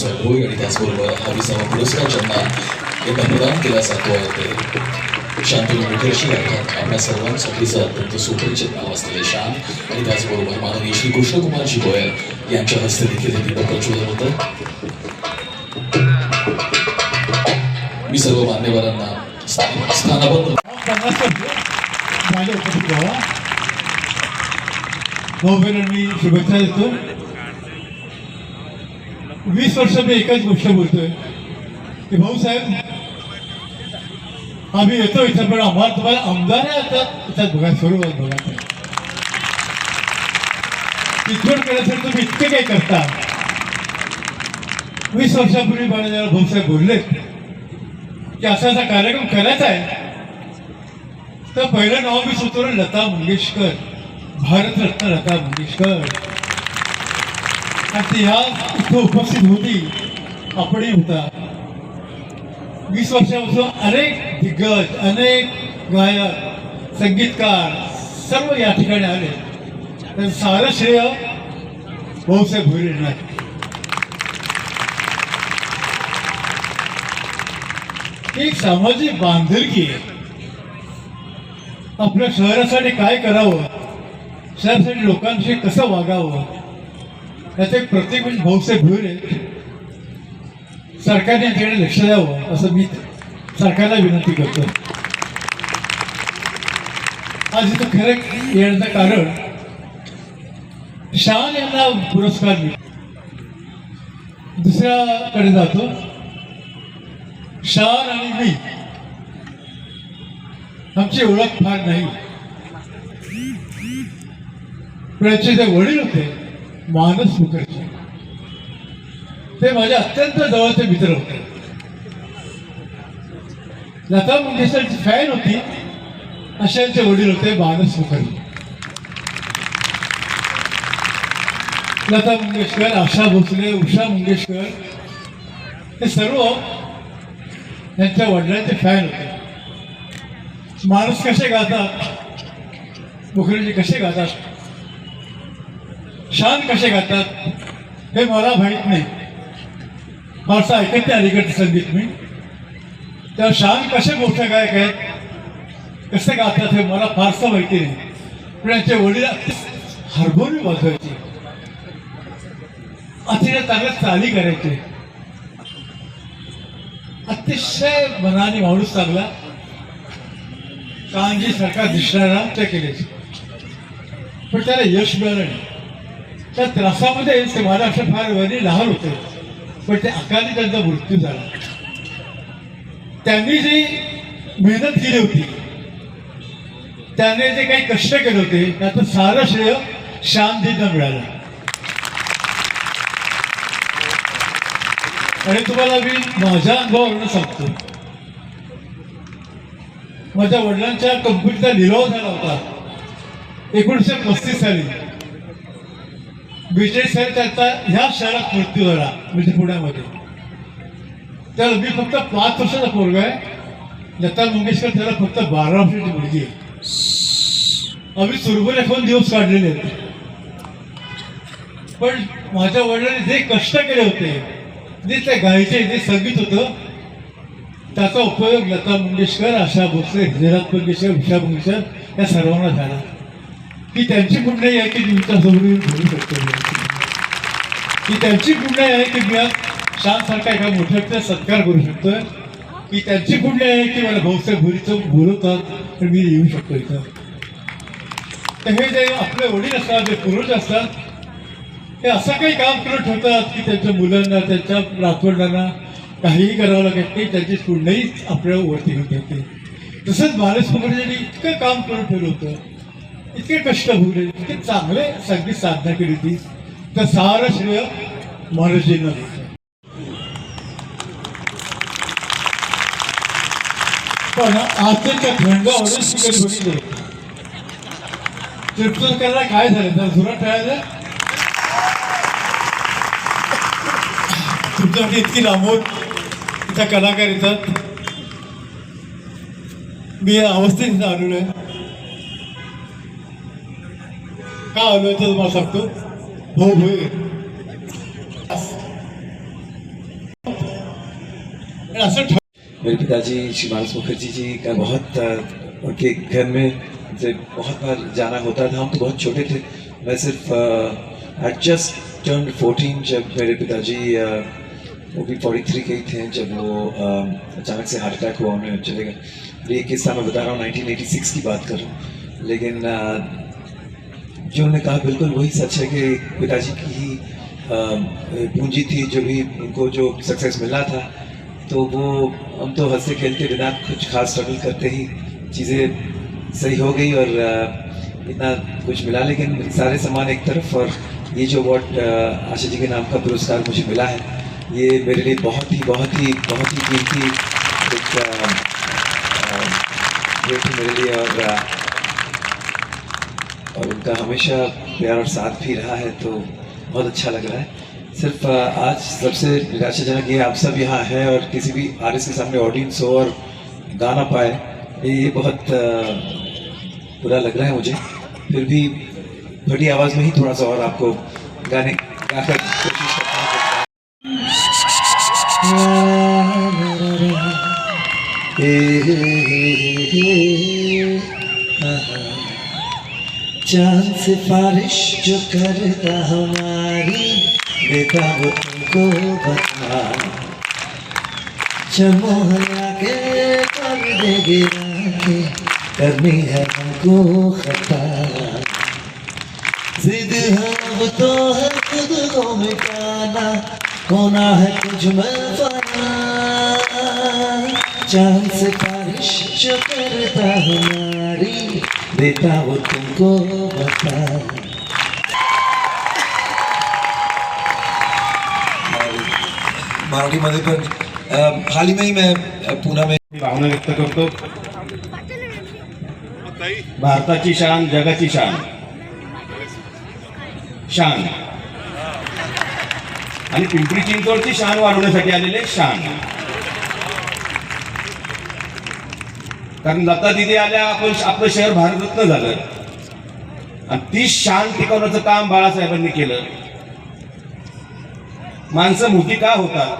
भाऊसाहेब भोई आणि त्याचबरोबर हा विसावा पुरस्कार ज्यांना यांना प्रदान केला जातो आहे ते शांतनु मुखर्जी अर्थात आपल्या सर्वांसाठीचं अत्यंत सुपरिचित नाव असलेले शांत आणि त्याचबरोबर माननीय श्री कृष्णकुमारजी गोयल यांच्या हस्ते देखील हे दीपक प्रज्वलन होतं मी सर्व मान्यवरांना स्थानाबद्ध पन्नास शुभेच्छा देतो वीस वर्ष मी एकच गोष्ट बोलतोय. की भाऊसाहेब आम्ही येतो इथं पण आम्हाला तुम्हाला आमदार आता. बघा स्वरूपात बघा. चितवड करण्यासाठी तुम्ही इतके काही करता? वीस वर्षापूर्वी मला जेव्हा भाऊसाहेब बोलले की असा असा कार्यक्रम करायचा आहे. तर पहिलं नाव मी सुचवलं लता मंगेशकर. भारतरत्न लता मंगेशकर. आणि इथं उपस्थित होती. आपणही होता. वीस वर्षापासून अनेक दिग्गज अनेक गायक संगीतकार सर्व या ठिकाणी आले. तर सारं श्रेय भाऊसाहेब भोईर नाही एक सामाजिक बांधिलकी आहे. आपल्या शहरासाठी काय करावं? शहरासाठी लोकांशी कसं वागावं? त्याचे प्रत्येक म्हणजे भाऊसाहेब भुईर आहे सरकारने याच्याकडे लक्ष द्यावं असं मी सरकारला विनंती करतो. आज इथं खरं येण्याचं कारण शान यांना पुरस्कार मिळतो दुसऱ्याकडे जातो. शान आणि मी आमची ओळख फार नाही. पण जे वडील होते. मानस मुखर्जी. ते माझ्या अत्यंत जवळचे मित्र होते. लता मंगेशकरची फॅन होती. अशांचे वडील होते मानस मुखर्जी. लता मंगेशकर आशा भोसले उषा मंगेशकर हे सर्व त्यांच्या वडिलांचे फॅन होते. माणूस कसे गातात? मुखर्जी कसे गातात? शान कसे गातात हे मला माहीत नाही. फारसं ऐकत नाही अलीकडचं संगीत मी. त्या शान कसे मोठे गायक आहेत? कसे गातात हे मला फारसं माहिती नाही. पण यांचे वडील हार्मोनियम वाजवायचे. अतिशय चांगल्या चाली करायचे. अतिशय मनाने माणूस चांगला. कांजी सरकार दिसणारा त्या केले पण त्याला यश मिळालं नाही. त्या त्रासामध्ये ते महाराष्ट्र फार वरी लहान होते. पण ते अकाली त्यांचा मृत्यू झाला. त्यांनी जी मेहनत केली होती त्याने जे काही कष्ट केले होते त्याचं सारं श्रेय शांतीनं मिळालं. आणि तुम्हाला मी माझ्या अनुभवावरून सांगतो. माझ्या वडिलांच्या कंपनीचा निरोध झाला होता. एकोणीसशे पस्तीस साली. विजय सर त्यांचा ह्या शहरात मृत्यू झाला म्हणजे पुण्यामध्ये. तर मी फक्त पाच वर्षाचा पोरगा आहे. लता मंगेशकर त्याला फक्त बारा वर्षाची मुलगी आहे. आम्ही सुरबुरे फोन दिवस काढलेले आहेत. पण माझ्या वडिलांनी जे कष्ट केले होते जे ते गायचे जे संगीत होतं त्याचा उपयोग लता मंगेशकर आशा भोसले हृदयनाथ मंगेशकर उषा मंगेशकर या सर्वांना झाला. की त्यांची पुण्याई आहे की मी तुमच्यासमोर बोलू शकतो? की त्यांची पुण्याई आहे की मी आज शांतसारखा एका मोठ्या सत्कार करू शकतोय? की त्यांची पुण्याई आहे की मला भाऊसाहेब भुरीचं बोलवतात तर मी येऊ शकतो इथं? तर हे जे आपले वडील असतात जे पूर्वज असतात ते असं काही काम करत ठेवतात की त्यांच्या मुलांना त्यांच्या नातवंडांना काहीही करावं लागत नाही त्यांची पुण्याईच आपल्या वरती घेऊन येते तसंच भारत मुखर्जींनी इतकं काम करून ठेवलं होतं इतके कष्ट भोगले इतके चांगले संगीत साधना केली होती. तर सारं श्रेय महाराजींना देतं पण आजच्या थंडावरून तिकट बघितलं. तीर्थंकरला काय झालं? तर धुरा टाळायला तुमच्यासाठी इतकी लांबून इथं कलाकार येतात. मी अवस्थेत आलेलो आहे. का आलो भोई असं मेरे पिताजी श्री मानस मुखर्जी जी का बहुत उनके घर में से बहुत बार जाना होता था। हम तो बहुत छोटे थे। मैं सिर्फ़ एट जस्ट टर्न फोर्टीन जब मेरे पिताजी वो भी फोर्टी थ्री के ही थे, जब वो अचानक से हार्ट अटैक हुआ, उन्हें चले गए। ये किस्सा मैं बता रहा हूँ 1986 की बात कर। रहा हूँ लेकिन जो, उन्होंने कहा बिल्कुल वही सच है कि पिताजी की ही पूंजी थी जो भी उनको जो सक्सेस मिला था। तो वो, हम तो हँसते खेलते बिना कुछ खास स्ट्रगल करते ही चीज़ें सही हो गई और इतना कुछ मिला। लेकिन सारे सामान एक तरफ़ और ये जो अवार्ड आशा जी के नाम का पुरस्कार मुझे मिला है, ये मेरे लिए बहुत ही बहुत ही बहुत ही कीमती एक मेरे लिए और और उनका हमेशा प्यार और साथ भी रहा है तो बहुत अच्छा लग रहा है सिर्फ़ आज सबसे निराशाजनक ये आप सब यहाँ हैं और किसी भी आर्टिस्ट के सामने ऑडियंस हो और गा ना पाए ये बहुत बुरा लग रहा है मुझे फिर भी बड़ी आवाज़ में ही थोड़ा सा और आपको गाने गाकर कोशिश करता चाँद सिफारिश जो करता हमारी देता वो तुमको बता। चमोहला के पर्दे गिरा के करनी है हमको खता। जिद है अब तो है खुद को मिटाना, होना है कुछ में फना। चाँद से बारिश जो करता हमारी देता वो तुमको बता मराठीमध्ये पण अ, हाल ही में ही मैं अ, पूना में मी भावना व्यक्त करतो. भारताची शान जगाची शान. शान. आणि पिंपरी चिंचवडची शान वाढवण्यासाठी आलेले शान. कारण लता दिदी आल्या आपण आपलं शहर भारतरत्न झालं. आणि ती शान टिकवण्याचं काम बाळासाहेबांनी केलं. माणसं मोठी का होतात?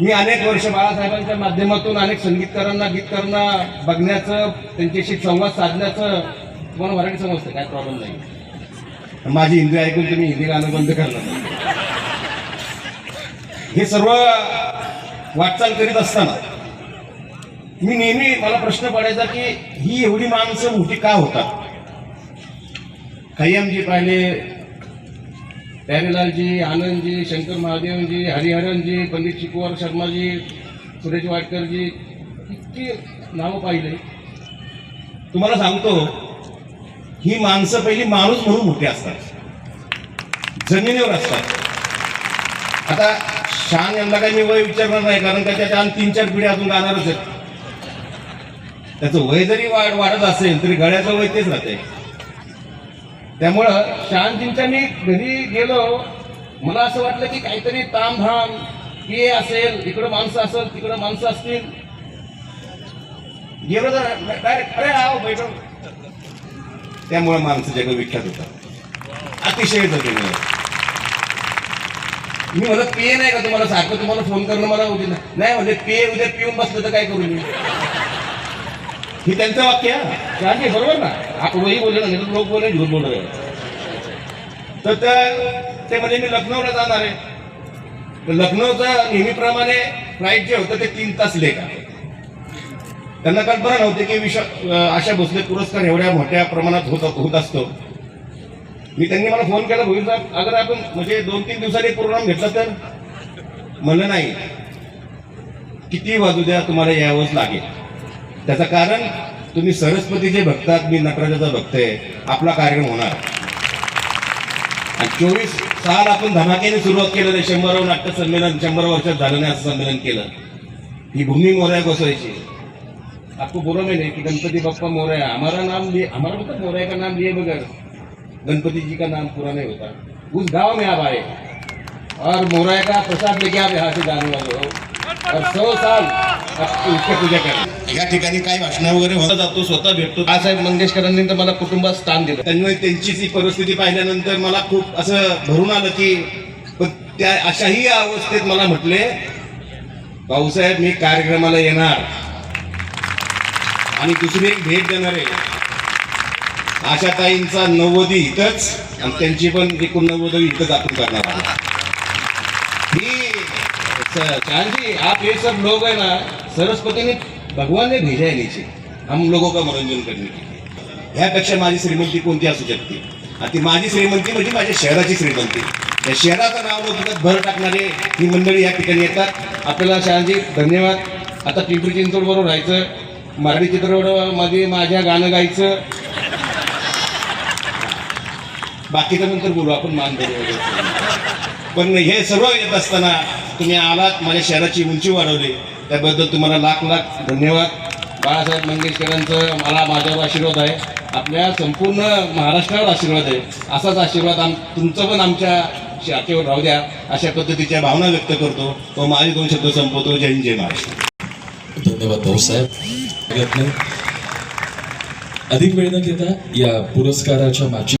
मी अनेक वर्ष बाळासाहेबांच्या माध्यमातून अनेक संगीतकारांना गीतकारांना बघण्याचं त्यांच्याशी संवाद साधण्याचं तुम्हाला मराठी समजतं काय प्रॉब्लेम नाही. माझी हिंदी ऐकून तुम्ही हिंदी गाणं बंद करणार. हे सर्व वाटचाल करीत असताना मी नेहमी मला प्रश्न पडायचा की ही एवढी माणसं मोठी का होतात? खय्यामजी पाहिले प्यारेलालजी आनंदजी शंकर महादेवजी हरिहरनजी पंडित शिकुवार शर्माजी सुरेश वाडकरजी इतकी नावं पाहिले. तुम्हाला सांगतो ही माणसं पहिली माणूस म्हणून मोठी असतात. जमिनीवर असतात. आता शान यांना काही मी वय विचारणार नाही कारण का त्याच्या आणि तीन चार पिढ्या अजून गाणारच आहेत. त्याचं वय जरी वाढ वाढत असेल तरी गळ्याचं वय तेच राहते त्यामुळं शांतींच्या मी घरी गेलो मला असं वाटलं की काहीतरी तामधाम हे असेल इकडं माणसं असेल तिकडं माणसं असतील. गेलो तर डायरेक्ट अरे आव बैठो त्यामुळं माणसं जग विख्यात होतात अतिशय जगेल मी म्हणत पे नाही का तुम्हाला? सारखं तुम्हाला फोन करणं मला उद्या नाही म्हणजे पे उद्या पिऊन बसलं तर काय करू मी? ही त्यांचं वाक्य आहे. बरोबर ना. आपण वही बोलले ना लोक बोलले झूठ बोल तर ते म्हणजे मी लखनौला जाणार आहे. लखनौचं नेहमीप्रमाणे फ्लाईट जे होतं ते तीन तास लेट आहे. त्यांना कल्पना नव्हती की विश्व अं, आशा भोसले पुरस्कार एवढ्या मोठ्या प्रमाणात होत होत असतो. मी त्यांनी मला फोन केला भोईर साहेब अगर आपण म्हणजे दोन तीन दिवसांनी प्रोग्राम घेतला तर? म्हणलं नाही. किती वाजू द्या तुम्हाला यावंच लागेल. त्याचं कारण तुम्ही सरस्वतीचे भक्तात मी नटराजाचा भक्त आहे आपला कार्यक्रम होणार. आणि चोवीस साल आपण धमाक्याने सुरुवात केलं ते शंभरावं नाट्य संमेलन शंभर वर्षात झालं नाही असं संमेलन केलं. ही भूमी मोरया गोसाईची आपको बोलो मैंने कि गणपति बप्पा मोरया हमारा नाम लिए हमारा मतलब मोरया का नाम लिए बगैर. गणपति जी का नाम पूरा नहीं होता. उस गांव में आप आए. और मोरया का प्रसाद लेके आप यहाँ से जाने वाले हो. पूजा करें. या ठिकाणी काय भाषण वगैरे होता जातो स्वतः भेटतो. बाळासाहेब मंगेशकरांनी तर मला कुटुंबात स्थान दिलं. त्यामुळे त्यांची ती परिस्थिती पाहिल्यानंतर मला खूप असं भरून आलं की त्या अशाही अवस्थेत मला म्हटले भाऊसाहेब मी कार्यक्रमाला येणार. आणि दुसरी एक भेट देणार आहे. आशाताईंचा नव्वदी इथंच आणि त्यांची पण एकूण नव्वदी इथंच आपण करणार आहोत. चांद जी आप ये सब लोग है ना सरस्वती ने भगवान ने भेजा है नीचे हम लोगों का मनोरंजन करने के लिए ह्यापेक्षा माझी श्रीमंती कोणती असू शकते? आणि ती माझी श्रीमंती म्हणजे माझ्या शहराची श्रीमंती. या शहराचं नाव लोक भर टाकणारे ही मंडळी या ठिकाणी येतात. आपल्याला शहाजी धन्यवाद. आता पिंपरी चिंचवड बरोबर राहायचं. मराठी चित्रपटामध्ये माझ्या गाणं गायचं. बाकीचं नंतर बोलू आपण मान वगैरे. पण हे सर्व येत असताना तुम्ही आलात माझ्या शहराची उंची वाढवली. त्याबद्दल तुम्हाला लाख लाख धन्यवाद. बाळासाहेब मंगेशकरांचं मला माझ्यावर आशीर्वाद आहे. आपल्या संपूर्ण महाराष्ट्रावर आशीर्वाद आहे. असाच आशीर्वाद आम तुमचं पण आमच्या शाखेवर राहू द्या. अशा पद्धतीच्या भावना व्यक्त करतो. व माझे दोन शब्द संपवतो. जय हिंद जय महाराष्ट्र. धन्यवाद भाऊसाहेब प्रयत्न अधिक वेळ न घेता या पुरस्काराच्या मागची